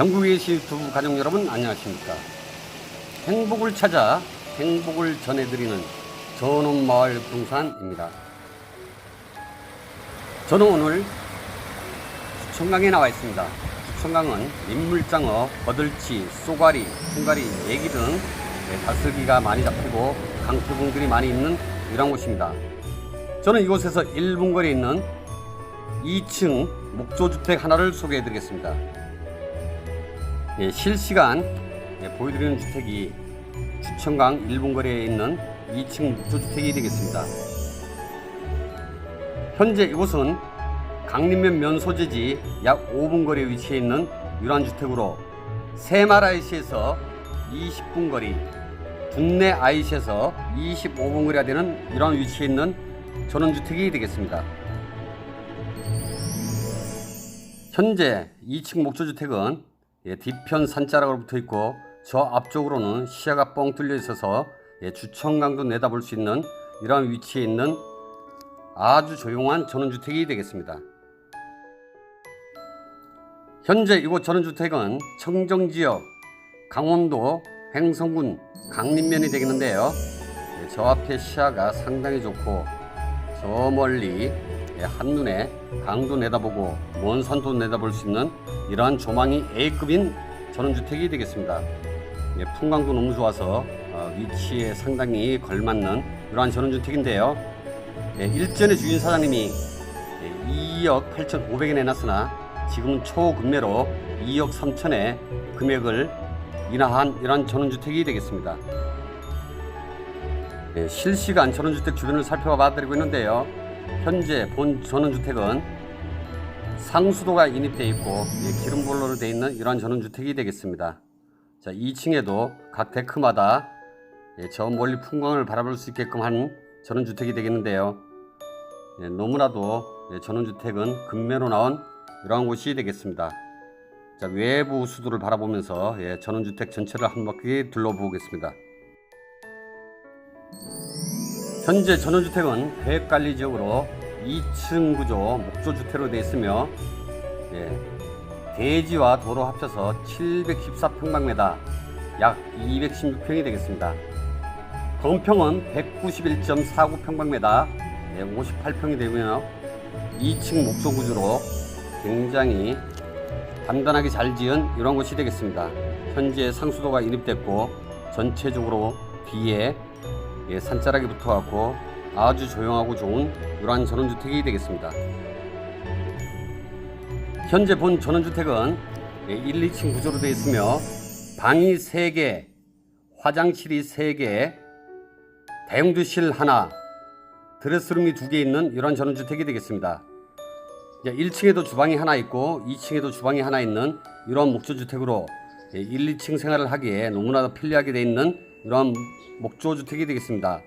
전국에 계신 유튜브 가족 여러분 안녕하십니까? 행복을 찾아 행복을 전해드리는 전원마을 부동산입니다. 저는 오늘 주천강에 나와 있습니다. 주천강은 민물장어, 버들치, 쏘가리, 통가리, 애기 등 네, 다슬기가 많이 잡히고 강태공들이 많이 있는 이런 곳입니다. 저는 이곳에서 1분 거리에 있는 2층 목조주택 하나를 소개해 드리겠습니다 예, 실시간 예, 보여드리는 주택이 주천강 1분 거리에 있는 2층 목조주택이 되겠습니다. 현재 이곳은 강림면 면소재지 약 5분 거리에 위치해 있는 유란주택으로 새말 IC에서 20분 거리, 국내 IC에서 25분 거리가 되는 이러한 위치에 있는 전원주택이 되겠습니다. 현재 2층 목조주택은 예, 뒤편 산자락으로 붙어 있고 저 앞쪽으로는 시야가 뻥 뚫려 있어서 예, 주천강도 내다볼 수 있는 이러한 위치에 있는 아주 조용한 전원주택이 되겠습니다. 현재 이곳 전원주택은 청정지역 강원도 횡성군 강림면이 되겠는데요. 예, 저 앞에 시야가 상당히 좋고 저 멀리 예, 한눈에 강도 내다보고 먼 산도 내다볼 수 있는 이러한 조망이 A급인 전원주택이 되겠습니다. 예, 풍광도 너무 좋아서 어, 위치에 상당히 걸맞는 이러한 전원주택인데요. 예, 일전에 주인 사장님이 예, 2억 8,500에 내놨으나 지금은 초급매로 2억 3천에 금액을 인하한 이러한 전원주택이 되겠습니다. 예, 실시간 전원주택 주변을 살펴봐 드리고 있는데요. 현재 본 전원주택은 상수도가 인입되어 있고 예, 기름볼로로 되어 있는 이러한 전원주택이 되겠습니다. 자, 2층에도 각 데크마다 예, 저 멀리 풍광을 바라볼 수 있게끔 한 전원주택이 되겠는데요. 예, 너무나도 예, 전원주택은 금매로 나온 이러한 곳이 되겠습니다. 자, 외부 수도를 바라보면서 예, 전원주택 전체를 한 바퀴 둘러보겠습니다. 현재 전원주택은 계획관리 지역으로 2층 구조 목조주택으로 되어 있으며 예, 대지와 도로 합쳐서 714평방미터 약 216평이 되겠습니다. 건평은 191.49평방미터 예, 58평이 되고요. 2층 목조 구조로 굉장히 단단하게 잘 지은 이런 곳이 되겠습니다. 현재 상수도가 인입됐고 전체적으로 뒤에 예, 산자락이 붙어갖고 아주 조용하고 좋은 이러한 전원주택이 되겠습니다. 현재 본 전원주택은 예, 1, 2층 구조로 되어 있으며 방이 3개, 화장실이 3개, 다용도실 하나, 드레스룸이 2개 있는 이러한 전원주택이 되겠습니다. 이제 1층에도 주방이 하나 있고 2층에도 주방이 하나 있는 이러한 목조주택으로 1, 2층 생활을 하기에 너무나 편리하게 되어 있는 이러한 목조주택이 되겠습니다.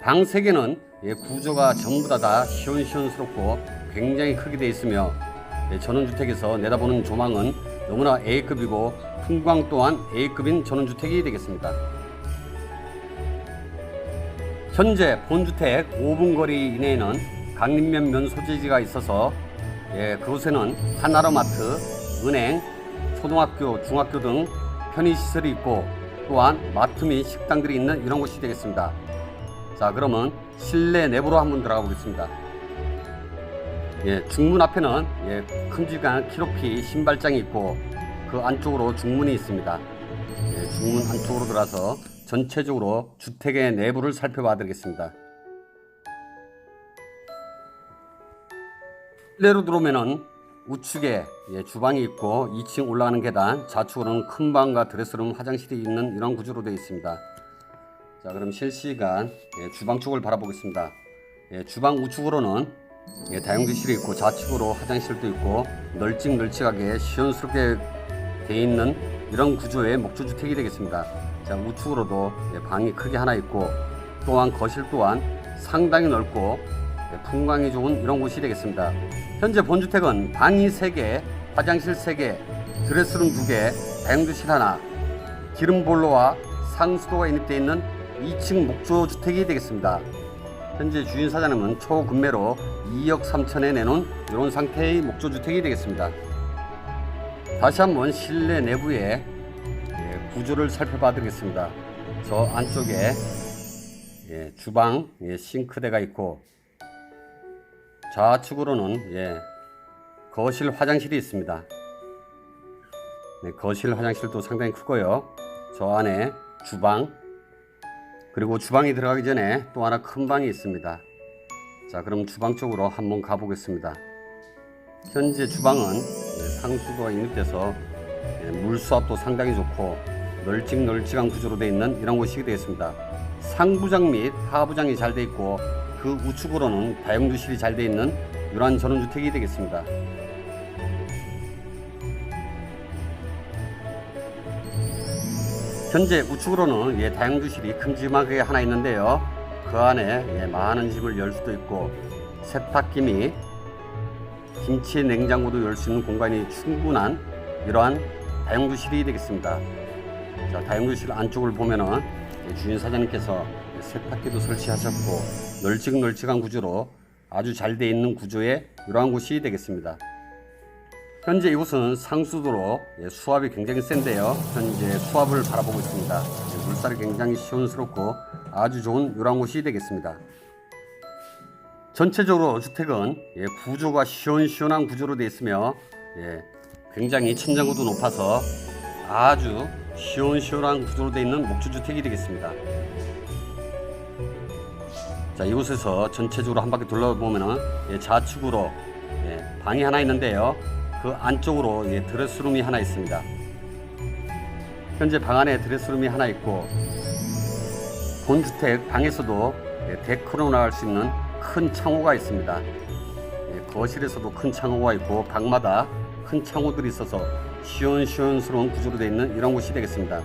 방 3개는 예, 구조가 전부 다, 다 시원시원스럽고 굉장히 크게 되어 있으며 예, 전원주택에서 내다보는 조망은 너무나 A급이고 풍광 또한 A급인 전원주택이 되겠습니다. 현재 본주택 5분 거리 이내에는 강림면 면 소재지가 있어서 예, 그곳에는 한나라마트, 은행, 초등학교, 중학교 등 편의시설이 있고 또한 마트 및 식당들이 있는 이런 곳이 되겠습니다. 자 그러면 실내 내부로 한번 들어가 보겠습니다. 예, 중문 앞에는 예, 큼직한 키높이 신발장이 있고 그 안쪽으로 중문이 있습니다. 예, 중문 안쪽으로 들어가서 전체적으로 주택의 내부를 살펴봐 드리겠습니다. 실내로 들어오면은 우측에 예, 주방이 있고 2층 올라가는 계단, 좌측으로는 큰 방과 드레스룸, 화장실이 있는 이런 구조로 되어 있습니다. 자, 그럼 실시간 예, 주방 쪽을 바라보겠습니다. 예, 주방 우측으로는 예, 다용도실이 있고 좌측으로 화장실도 있고 널찍널찍하게 시원스럽게 되어 있는 이런 구조의 목조주택이 되겠습니다. 자, 우측으로도 예, 방이 크게 하나 있고 또한 거실 또한 상당히 넓고 예, 풍광이 좋은 이런 곳이 되겠습니다. 현재 본주택은 방이 3개, 화장실 3개, 드레스룸 2개, 다용도실 하나, 기름볼로와 상수도가 인입되어 있는 2층 목조주택이 되겠습니다. 현재 주인 사장님은 초급매로 2억 3천에 내놓은 이런 상태의 목조주택이 되겠습니다. 다시 한번 실내 내부의 예, 구조를 살펴봐 드리겠습니다. 저 안쪽에 예, 주방 예, 싱크대가 있고 좌측으로는 예, 거실 화장실이 있습니다. 네, 거실 화장실도 상당히 크고요. 저 안에 주방 그리고 주방이 들어가기 전에 또 하나 큰 방이 있습니다. 자, 그럼 주방 쪽으로 한번 가보겠습니다. 현재 주방은 예, 상수도가 인입돼서 예, 물 수압도 상당히 좋고 널찍널찍한 구조로 되어 있는 이런 곳이 되겠습니다. 상부장 및 하부장이 잘 되어 있고 그 우측으로는 다용도실이 잘 되어 있는 이러한 전원주택이 되겠습니다. 현재 우측으로는 예, 다용도실이 큼지막하게 하나 있는데요. 그 안에 예, 많은 짐을 열 수도 있고 세탁기 및 김치 냉장고도 열 수 있는 공간이 충분한 이러한 다용도실이 되겠습니다. 자, 다용도실 안쪽을 보면은 예, 주인 사장님께서 세탁기도 설치하셨고 널찍널찍한 구조로 아주 잘 돼 있는 구조의 이러한 곳이 되겠습니다. 현재 이곳은 상수도로 예, 수압이 굉장히 센데요. 현재 수압을 바라보고 있습니다. 예, 물살이 굉장히 시원스럽고 아주 좋은 이러한 곳이 되겠습니다. 전체적으로 주택은 예, 구조가 시원시원한 구조로 되어 있으며 예, 굉장히 천장고도 높아서 아주 시원시원한 구조로 되어 있는 목조주택이 되겠습니다. 자 이곳에서 전체적으로 한 바퀴 둘러보면은 예, 좌측으로 예, 방이 하나 있는데요. 그 안쪽으로 예, 드레스룸이 하나 있습니다. 현재 방 안에 드레스룸이 하나 있고 본 주택 방에서도 예, 데크로 나갈 수 있는 큰 창호가 있습니다. 예, 거실에서도 큰 창호가 있고 방마다 큰 창호들이 있어서 시원시원스러운 구조로 되어 있는 이런 곳이 되겠습니다.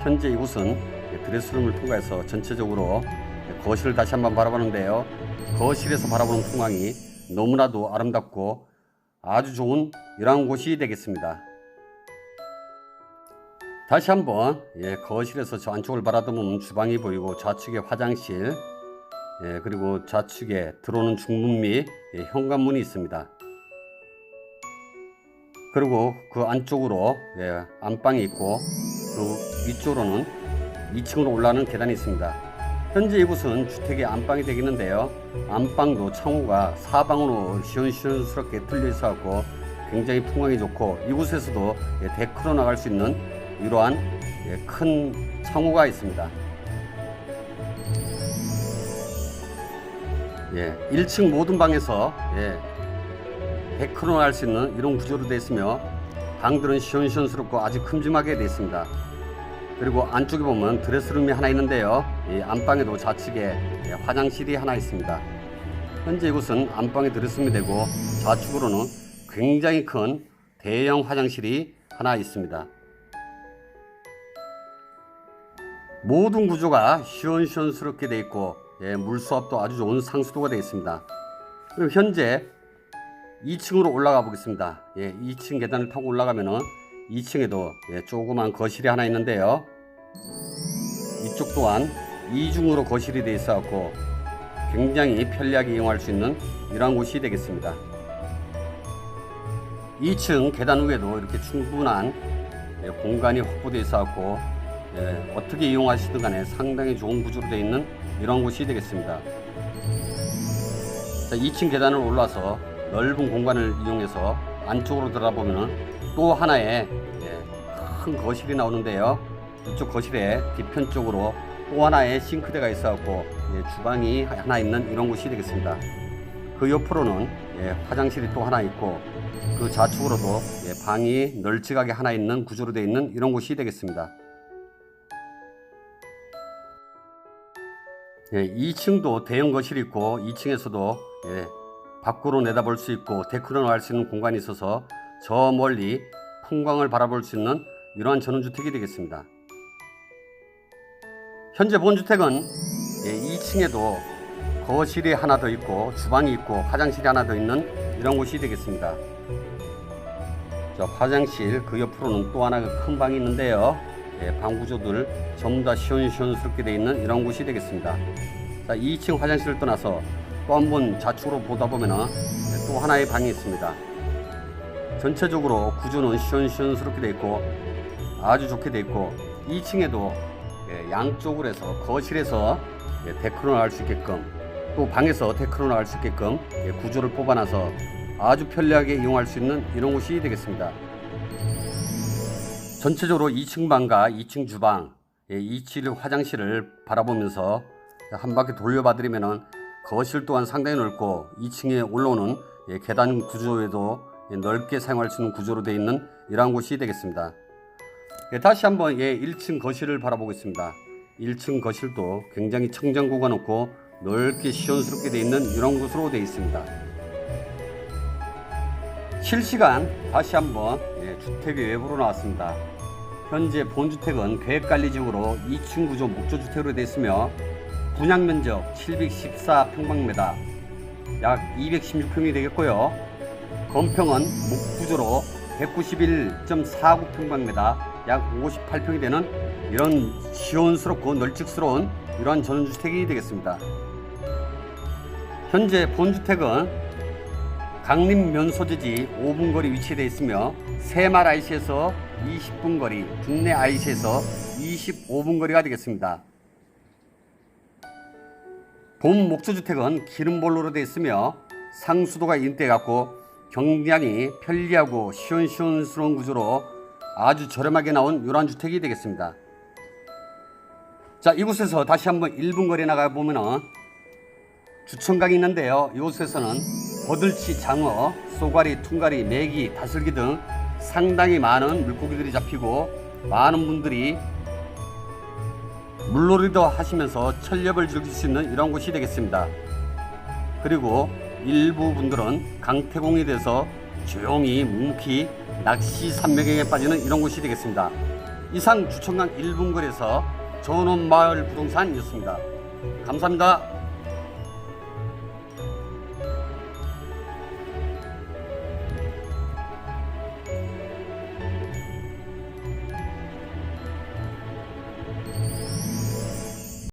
현재 이곳은 예, 드레스룸을 통과해서 전체적으로 예, 거실을 다시 한번 바라보는데요. 거실에서 바라보는 풍광이 너무나도 아름답고 아주 좋은 이러한 곳이 되겠습니다. 다시 한번 예, 거실에서 저 안쪽을 바라보면 주방이 보이고 좌측에 화장실 예, 그리고 좌측에 들어오는 중문 및 예, 현관문이 있습니다. 그리고 그 안쪽으로 예, 안방이 있고 그 위쪽으로는 2층으로 올라가는 계단이 있습니다. 현재 이곳은 주택의 안방이 되겠는데요. 안방도 창호가 사방으로 시원시원스럽게 뚫려 있어갖고 굉장히 풍광이 좋고 이곳에서도 예, 데크로 나갈 수 있는 이러한 예, 큰 창호가 있습니다. 예, 1층 모든 방에서 예, 데크로 나갈 수 있는 이런 구조로 되어 있으며 방들은 시원시원스럽고 아주 큼지막하게 되어 있습니다. 그리고 안쪽에 보면 드레스룸이 하나 있는데요. 이 안방에도 좌측에 예, 화장실이 하나 있습니다. 현재 이곳은 안방에 드레스룸이 되고 좌측으로는 굉장히 큰 대형 화장실이 하나 있습니다. 모든 구조가 시원시원스럽게 되어 있고 예, 물수압도 아주 좋은 상수도가 되어 있습니다. 그리고 현재 2층으로 올라가 보겠습니다. 예, 2층 계단을 타고 올라가면은 2층에도 예, 조그만 거실이 하나 있는데요. 이쪽 또한 이중으로 거실이 되어 있어 갖고 굉장히 편리하게 이용할 수 있는 이러한 곳이 되겠습니다. 2층 계단 위에도 이렇게 충분한 예, 공간이 확보되어 있어 갖고 예, 어떻게 이용하시든 간에 상당히 좋은 구조로 되어 있는 이런 곳이 되겠습니다. 자, 2층 계단을 올라서 넓은 공간을 이용해서 안쪽으로 들어보면 또 하나의 예, 큰 거실이 나오는데요. 이쪽 거실의 뒤편 쪽으로 또 하나의 싱크대가 있어갖고 예, 주방이 하나 있는 이런 곳이 되겠습니다. 그 옆으로는 예, 화장실이 또 하나 있고 그 좌측으로도 예, 방이 널찍하게 하나 있는 구조로 되어 있는 이런 곳이 되겠습니다. 예, 2층도 대형 거실이 있고 2층에서도 예, 밖으로 내다볼 수 있고 데크로 나갈 수 있는 공간이 있어서 저 멀리 풍광을 바라볼 수 있는 이러한 전원주택이 되겠습니다. 현재 본주택은 예, 2층에도 거실이 하나 더 있고 주방이 있고 화장실이 하나 더 있는 이런 곳이 되겠습니다. 자, 화장실 그 옆으로는 또 하나 큰 방이 있는데요. 예, 방 구조들 전부 다 시원시원스럽게 되어 있는 이런 곳이 되겠습니다. 자, 2층 화장실을 떠나서 또 한 번 좌측으로 보다 보면은 예, 또 하나의 방이 있습니다. 전체적으로 구조는 시원시원스럽게 돼 있고 아주 좋게 돼 있고 2층에도 예, 양쪽으로 해서 거실에서 예, 데크론을 할수 있게끔 또 방에서 데크론을 할수 있게끔 예, 구조를 뽑아놔서 아주 편리하게 이용할 수 있는 이런 곳이 되겠습니다. 전체적으로 2층 방과 2층 주방, 예, 2층 화장실을 바라보면서 한 바퀴 돌려봐드리면은 거실 또한 상당히 넓고 2층에 올라오는 예, 계단 구조에도 예, 넓게 사용할 수 있는 구조로 되어 있는 이러한 곳이 되겠습니다. 예, 다시 한번 예, 1층 거실을 바라보겠습니다. 1층 거실도 굉장히 청정구가 높고 넓게 시원스럽게 되어 있는 이런 곳으로 되어 있습니다. 실시간 다시 한번 예, 주택의 외부로 나왔습니다. 현재 본주택은 계획관리지역으로 2층 구조 목조주택으로 되어 있으며 분양 면적 714평방미터 약 216평이 되겠고요. 건평은 목구조로 191.49평방미터 약 58평이 되는 이런 시원스럽고 널찍스러운 이러한 전원주택이 되겠습니다. 현재 본주택은 강림 면 소재지 5분 거리 위치되어 있으며 새말 IC에서 20분 거리, 국내 IC에서 25분 거리가 되겠습니다. 본 목조주택은 기름볼로로 되어 있으며 상수도가 인대해 갖고 경량이 편리하고 시원시원스러운 구조로 아주 저렴하게 나온 이러한 주택이 되겠습니다. 자 이곳에서 다시 한번 1분 거리 나가 보면은 주천강이 있는데요. 이곳에서는 버들치, 장어, 쏘가리, 퉁가리, 메기, 다슬기 등 상당히 많은 물고기들이 잡히고 많은 분들이 물놀이도 하시면서 철렵을 즐길 수 있는 이런 곳이 되겠습니다. 그리고 일부 분들은 강태공에 대해서 조용히 묵묵히 낚시 산매경에 빠지는 이런 곳이 되겠습니다. 이상 주천강 1분 거리에서 전원마을 부동산이었습니다. 감사합니다.